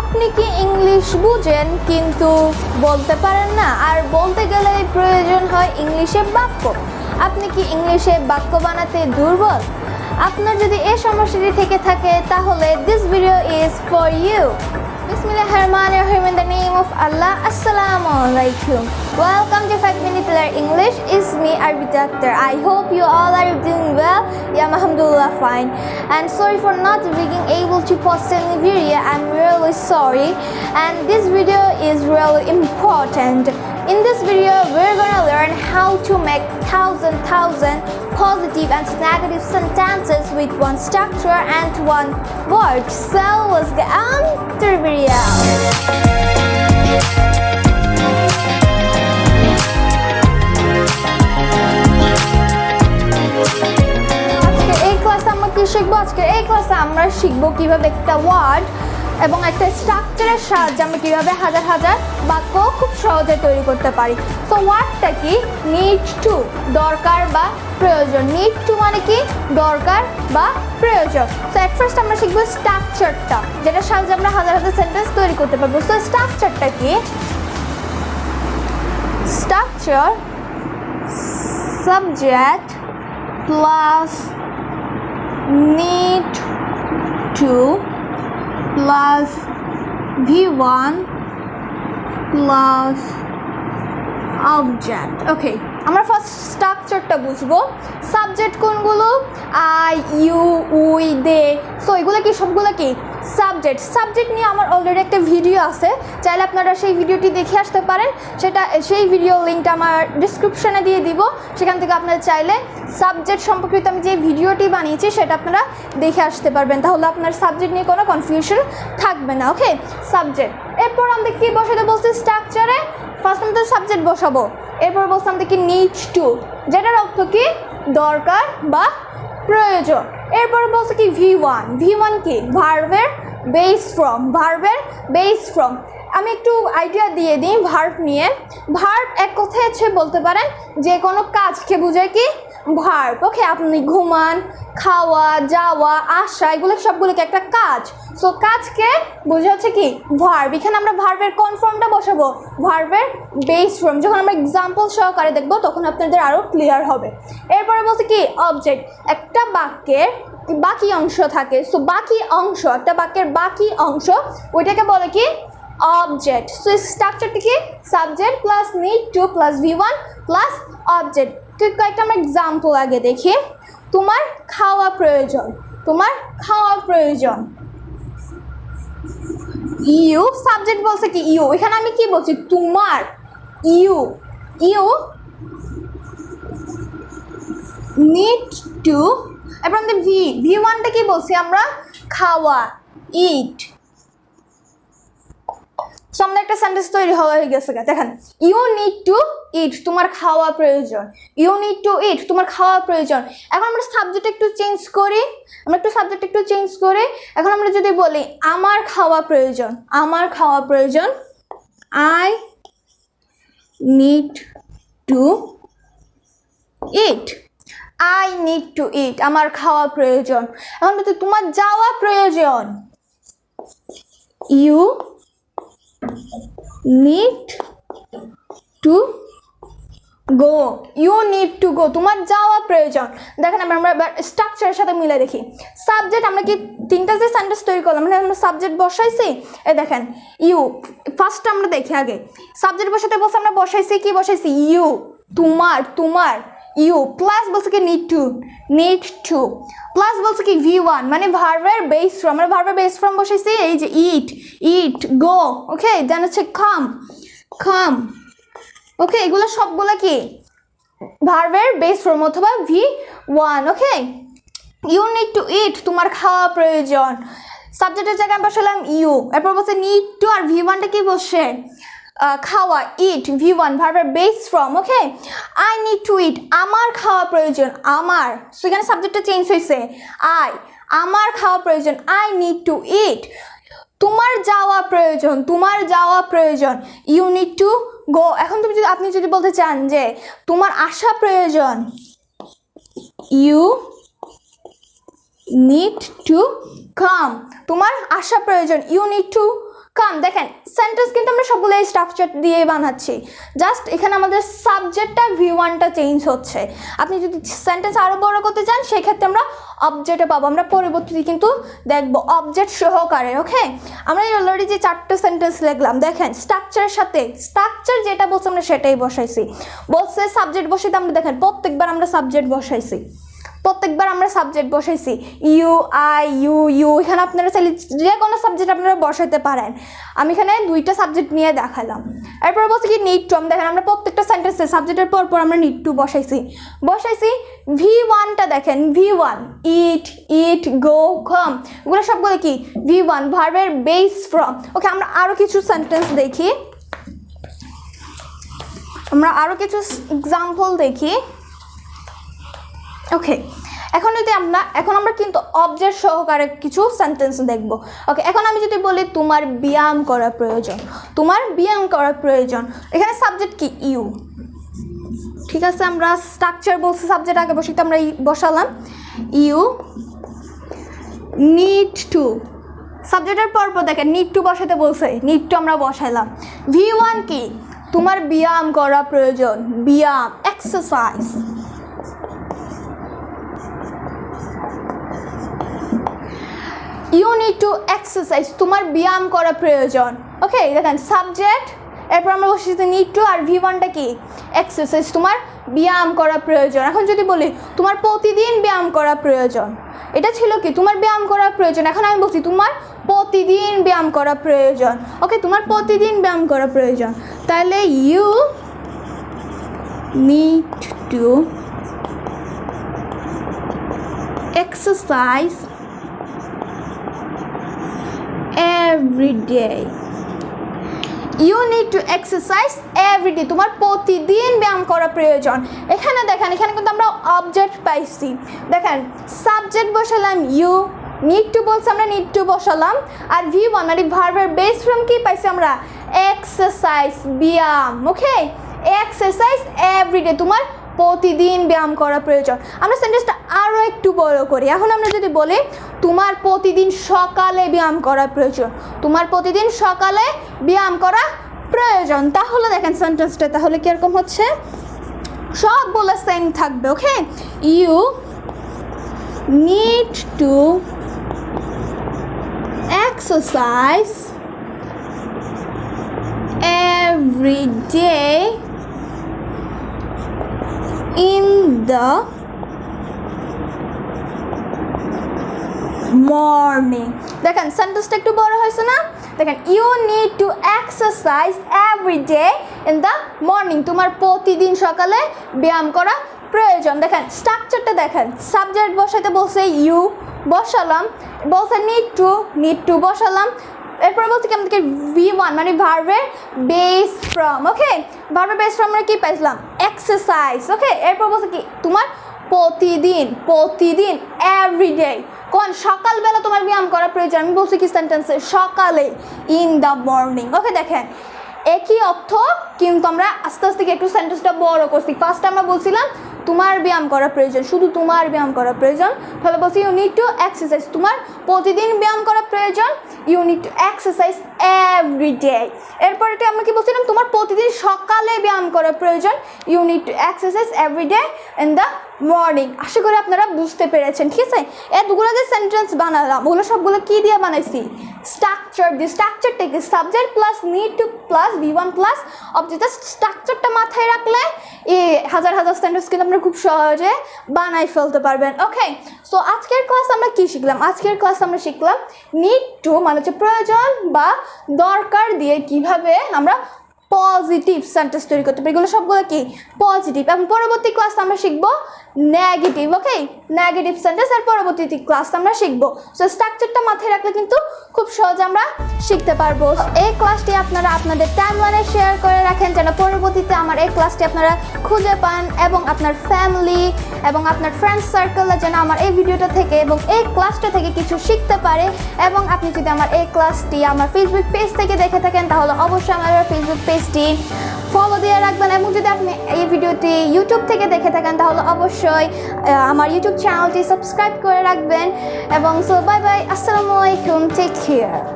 আপনি কি ইংলিশ বুঝেন? কিন্তু বলতে পারেন না। আর বলতে গেলে প্রয়োজন হয় ইংলিশে বাক্য। আপনি কি ইংলিশে বাক্য বানাতে দুর্বল? আপনার যদি এ সমস্যাটি থেকে থাকে, তাহলে this video is for you Bismillahirrahmanirrahim in the name of Allah. Assalamu alaikum Welcome to 5 Minute Learn English. It's me Arbi Doctor. I hope you all are doing well. Yeah, alhamdulillah fine. And sorry for not being able to post any video. I'm really sorry. And this video is really important in this video, we're gonna learn how to make thousand thousand positive and negative sentences with one structure and one word. So let's get on to the video. আজকে এই ক্লাসে আমরা কি শিখবো আজকে এই ক্লাসে আমরা শিখবো কিভাবে একটা ওয়ার্ড এবং একটা স্ট্রাকচারের সাহায্যে আমরা কীভাবে হাজার হাজার বাক্য খুব সহজে তৈরি করতে পারি। তো ওয়ার্ডটা কি? নিড টু দরকার বা প্রয়োজন। নিড টু মানে কি? দরকার বা প্রয়োজন। তো অ্যাট ফার্স্ট আমরা শিখব স্ট্রাকচারটা যেটার সাহায্যে আমরা হাজার হাজার সেন্টেন্স তৈরি করতে পারব। সো স্ট্রাকচারটা কি? Structure subject plus need to plus v1 plus object. Okay, আমরা ফার্স্ট স্ট্রাকচারটা বুঝব। সাবজেক্ট কোনগুলো? I you we they so এগুলো কি? সবগুলো কি? সাবজেক্ট সাবজেক্ট নিয়ে আমার অলরেডি একটা ভিডিও আছে। চাইলে আপনারা সেই ভিডিওটি দেখে আসতে পারেন। সেটা, সেই ভিডিও লিঙ্কটা আমার ডিসক্রিপশনে দিয়ে দিব। সেখান থেকে আপনারা চাইলে সাবজেক্ট সম্পর্কিত আমি যে ভিডিওটি বানিয়েছি, সেটা আপনারা দেখে আসতে পারবেন। তাহলে আপনার সাবজেক্ট নিয়ে কোনো কনফিউশন থাকবে না ওকে সাবজেক্ট এরপর আমাদের কী বসাতে বলছি? স্ট্রাকচারে ফার্স্ট আমাদের সাবজেক্ট বসাবো। এরপর বলছি আমাদের কি? নিড টু যেটার অর্থ কি? দরকার বা প্রয়োজন। এরপর বলছে কি ভি ওয়ান ভি ওয়ান কি? ভার্ভের বেস ফ্রম ভার্ভের বেস ফ্রম আমি একটু আইডিয়া দিয়ে দিই ভার্ভ নিয়ে। ভার্ভ এক কথায় হচ্ছে বলতে পারেন, যে কোনো কাজকে বোঝায় কি ভার্ভ ওকে আপনি ঘুমান, খাওয়া, যাওয়া, আসা, এগুলো সবগুলোকে একটা কাজ। সো কাজকে বোঝা হচ্ছে কি? ভার্ভ এখানে আমরা ভার্ভের কনফার্মটা বসাবো? ভার্ভের বেস ফর্ম যখন আমরা এক্সাম্পল সহকারে দেখব, তখন আপনাদের আরও ক্লিয়ার হবে। এরপরে বলছে কি? অবজেক্ট একটা বাক্যের বাকি অংশ থাকে। সো বাকি অংশ, একটা বাক্যের বাকি অংশ, ওইটাকে বলে কি? অবজেক্ট সো স্ট্রাকচারটি কি? Subject plus need to plus V one plus object কয়েকটা আমরা এক্সাম্পল আগে দেখি। তোমার খাওয়া প্রয়োজন। তোমার খাওয়া প্রয়োজন। ইউ সাবজেক্ট বলছে কি ইউ। এখানে আমি কি বলছি? তোমার, ইউ। ইউ নিড টু এবার আমাদের ভি ভি ওয়ানটা কি বলছি আমরা? খাওয়া ইট সো আমাদের একটা সেন্টেন্স তৈরি হওয়া হয়ে গেছে। দেখেন। ইউ নিড টু ইট তোমার খাওয়া প্রয়োজন। ইউ নিড টু ইট তোমার খাওয়া প্রয়োজন। এখন আমরা সাবজেক্ট একটু চেঞ্জ করি। আমরা একটু সাবজেক্ট একটু চেঞ্জ করি। এখন আমরা যদি বলি, আমার খাওয়া প্রয়োজন, আমার খাওয়া প্রয়োজন I need to eat I need to eat আমার খাওয়া প্রয়োজন। এখন তোমার যাওয়া প্রয়োজন। You need to go you need to go তোমার যাওয়া প্রয়োজন। দেখেন আমরা আমরা স্ট্রাকচারের সাথে মিলে দেখি। সাবজেক্ট আমরা কি তিনটা যে সেন্টেন্স তৈরি করলাম মানে আমরা সাবজেক্ট বসাইছি? এ দেখেন ইউ ফার্স্ট আমরা দেখি আগে। সাবজেক্ট বসাতে বসে আমরা বসাইছি, কি বসাইছি? ইউ তোমার তোমার। ইউ প্লাস বলছে কি need to need to plus বলছে কি ভি ওয়ান মানে ভার্বের বেস ফ্রম আমরা ভার্বের বেস ফ্রম বসেছি এই যে ইট ইট গো ওকে দেন হচ্ছে খাম খাম ওকে এগুলো সবগুলো কি? ভার্বের বেস ফর্ম অথবা V one okay you need to eat তোমার খাওয়া প্রয়োজন। সাবজেক্টের জায়গায় আমি বসালাম ইউ এরপর বলছে নিড টু আর ভি ওয়ানটা কি বসে খাওয়া ইট ভি ওয়ান ভার্বের base form okay I need to eat আমার খাওয়া প্রয়োজন, আমার। সো এখানে সাবজেক্টটা চেঞ্জ হয়েছে। আই আমার খাওয়া প্রয়োজন আই নিড টু ইট তোমার যাওয়া প্রয়োজন, তোমার যাওয়া প্রয়োজন ইউ নিড টু গো এখন তুমি যদি, আপনি যদি বলতে চান যে, তোমার আসা প্রয়োজন ইউ নিড টু কাম তোমার আসা প্রয়োজন ইউ নিড টু কাম দেখেন সেন্টেন্স কিন্তু আমরা সবগুলো স্ট্রাকচার দিয়ে বানাচ্ছি। জাস্ট এখানে আমাদের সাবজেক্টটা ভি ওয়ানটা চেঞ্জ হচ্ছে। আপনি যদি সেন্টেন্স আরও বড় করতে চান, সেক্ষেত্রে আমরা অবজেক্টে পাবো। আমরা পরবর্তীতে কিন্তু দেখব অবজেক্ট সহকারে ওকে আমরা অলরেডি যে চারটে সেন্টেন্স লিখলাম, দেখেন স্ট্রাকচারের সাথে স্ট্রাকচার যেটা বলছে আমরা সেটাই বসাইছি। বলছে সাবজেক্ট বসাইতে আমরা দেখেন, প্রত্যেকবার আমরা সাবজেক্ট বসাইছি। প্রত্যেকবার আমরা সাবজেক্ট বসাইছি। ইউ, আই, ইউ ইউ, এখানে আপনারা চাইলে যে কোনো সাবজেক্ট আপনারা বসাইতে পারেন। আমি এখানে দুইটা সাবজেক্ট নিয়ে দেখালাম। এরপর বলছি কি নিট টু দেখেন আমরা প্রত্যেকটা সেন্টেন্সে সাবজেক্টের পর পর আমরা নিড টু বসাইছি। বসাইছি ভি ওয়ানটা দেখেন ভি ওয়ান ইট ইট গো কম এগুলো সবগুলো কি? ভি ওয়ান ভার্বের বেস ফ্রম ওকে আমরা আরও কিছু সেন্টেন্স দেখি। আমরা আরও কিছু এক্সাম্পল দেখি। ওকে এখন যদি আমরা, এখন আমরা কিন্তু অবজেক্ট সহকারে কিছু সেন্টেন্স দেখব। ওকে এখন আমি যদি বলি তোমার ব্যায়াম করা প্রয়োজন। তোমার ব্যায়াম করা প্রয়োজন। এখানে সাবজেক্ট কি? ইউ ঠিক আছে, আমরা স্ট্রাকচার বলছি সাবজেক্ট আগে বসে আমরা বসালাম। ইউ নিড টু সাবজেক্টের পর পর দেখেন নিড টু বসাতে বলছে। নিড টু আমরা বসাইলাম। ভি ওয়ান কি? তোমার ব্যায়াম করা প্রয়োজন। ব্যায়াম exercise you need to exercise তোমার ব্যায়াম করা প্রয়োজন। ওকে দেখেন সাবজেক্ট এরপর আমরা বসেছি নিড টু আর ভি ওয়ানটা কি? এক্সারসাইজ তোমার ব্যায়াম করা প্রয়োজন। এখন যদি বলি, তোমার প্রতিদিন ব্যায়াম করা প্রয়োজন। এটা ছিল কি? তোমার ব্যায়াম করা প্রয়োজন। এখন আমি বলছি, তোমার প্রতিদিন ব্যায়াম করা প্রয়োজন। ওকে তোমার প্রতিদিন ব্যায়াম করা প্রয়োজন। তাহলে you need to exercise every day. You need to exercise everyday তোমার প্রতিদিন ব্যায়াম করা প্রয়োজন। এখানে দেখেন, এখানে কিন্তু আমরা অবজেক্ট পাইছি। দেখেন সাবজেক্ট বসালাম ইউ নিড টু বলছে, আমরা নিড টু বসালাম। আর ভি ওয়ান মানে ভার্বের বেস ফ্রম কি পাইছি আমরা? এক্সারসাইজ ব্যায়াম ওকে এক্সারসাইজ এভরিডে তোমার প্রতিদিন ব্যায়াম করা প্রয়োজন। আমরা সেন্টেন্সটা আরও একটু বড় করি। এখন আমরা যদি বলি, তোমার প্রতিদিন সকালে ব্যায়াম করা প্রয়োজন। তোমার প্রতিদিন সকালে ব্যায়াম করা প্রয়োজন। তাহলে দেখেন সেন্টেন্সটা তাহলে কীরকম হচ্ছে? সবগুলো সেম থাকবে okay you need to exercise every day in the morning দেখেন সেন্টেন্সটা একটু বড় হয়েছে না? দেখেন you need to exercise every day in the morning তোমার প্রতিদিন সকালে ব্যায়াম করা প্রয়োজন। দেখেন স্ট্রাকচারটা দেখেন। সাবজেক্ট বসাইতে বলছে ইউ বসালাম। বলছে নিড টু নিড টু বসালাম। এরপর বলছে কি? আমাদেরকে ভি ওয়ান মানে ভার্বের বেস ফ্রম ওকে ভার্বের বেস ফ্রম আমরা কী পাইছিলাম? এক্সারসাইজ ওকে এরপর বলছে কি, তোমার প্রতিদিন প্রতিদিন এভরিডে কোন সকালবেলা তোমার ব্যায়াম করা প্রয়োজন? আমি বলছি কি সেন্টেন্সে সকালে ইন দ্য মর্নিং ওকে দেখেন, একই অর্থ কিন্তু আমরা আস্তে আস্তে একটু সেন্টেন্সটা বড় করছি। ফার্স্ট আমরা বলছিলাম তোমার ব্যায়াম করা প্রয়োজন, শুধু তোমার ব্যায়াম করা প্রয়োজন। তাহলে বলছি ইউ নিড টু এক্সারসাইজ তোমার প্রতিদিন ব্যায়াম করা প্রয়োজন। You need to exercise every day এরপরে আমরা কি বলছিলাম, তোমার প্রতিদিন সকালে ব্যায়াম করা প্রয়োজন। You need to exercise every day in the morning আশা করি আপনারা বুঝতে পেরেছেন, ঠিক আছে? এতগুলো যে সেন্টেন্স বানালাম, ওগুলো সবগুলো কী দিয়ে বানাইছি? স্ট্রাকচার দিয়ে। স্ট্রাকচারটা কি subject plus need to plus B one plus object স্ট্রাকচারটা মাথায় রাখলে এই হাজার হাজার সেন্টেন্স কিন্তু আমরা খুব সহজে বানাই ফেলতে পারবেন। ওকে সো আজকের ক্লাস আমরা কি শিখলাম? আজকের ক্লাস আমরা শিখলাম নিড টু মানে হচ্ছে প্রয়োজন বা দরকার দিয়ে কীভাবে আমরা পজিটিভ সেন্টেন্স তৈরি করতে পারি। এগুলো সবগুলো কি? পজিটিভ এবং পরবর্তী ক্লাস আমরা শিখব নেগেটিভ ওকে নেগেটিভ সেন্টেন্স আর পরবর্তী ক্লাস আমরা শিখব। সো স্ট্রাকচারটা মাথায় রাখলে কিন্তু খুব সহজে আমরা শিখতে পারব। এই ক্লাসটি আপনারা আপনাদের টাইম লাইনে শেয়ার করে রাখেন, যেন পরবর্তীতে আমার এই ক্লাসটি আপনারা খুঁজে পান এবং আপনার ফ্যামিলি এবং আপনার ফ্রেন্ড সার্কেলে যেন আমার এই ভিডিওটা থেকে এবং এই ক্লাসটা থেকে কিছু শিখতে পারে। এবং আপনি যদি আমার এই ক্লাসটি আমার ফেসবুক পেজ থেকে দেখে থাকেন, তাহলে অবশ্যই আমার ফেসবুক পেজটি ফলো দিয়ে রাখবেন। এবং যদি আপনি এই ভিডিওটি ইউটিউব থেকে দেখে থাকেন, তাহলে অবশ্যই আমার ইউটিউব চ্যানেলটি সাবস্ক্রাইব করে রাখবেন। এবং সো বাই বাই আসসালামু আলাইকুম টেক কেয়ার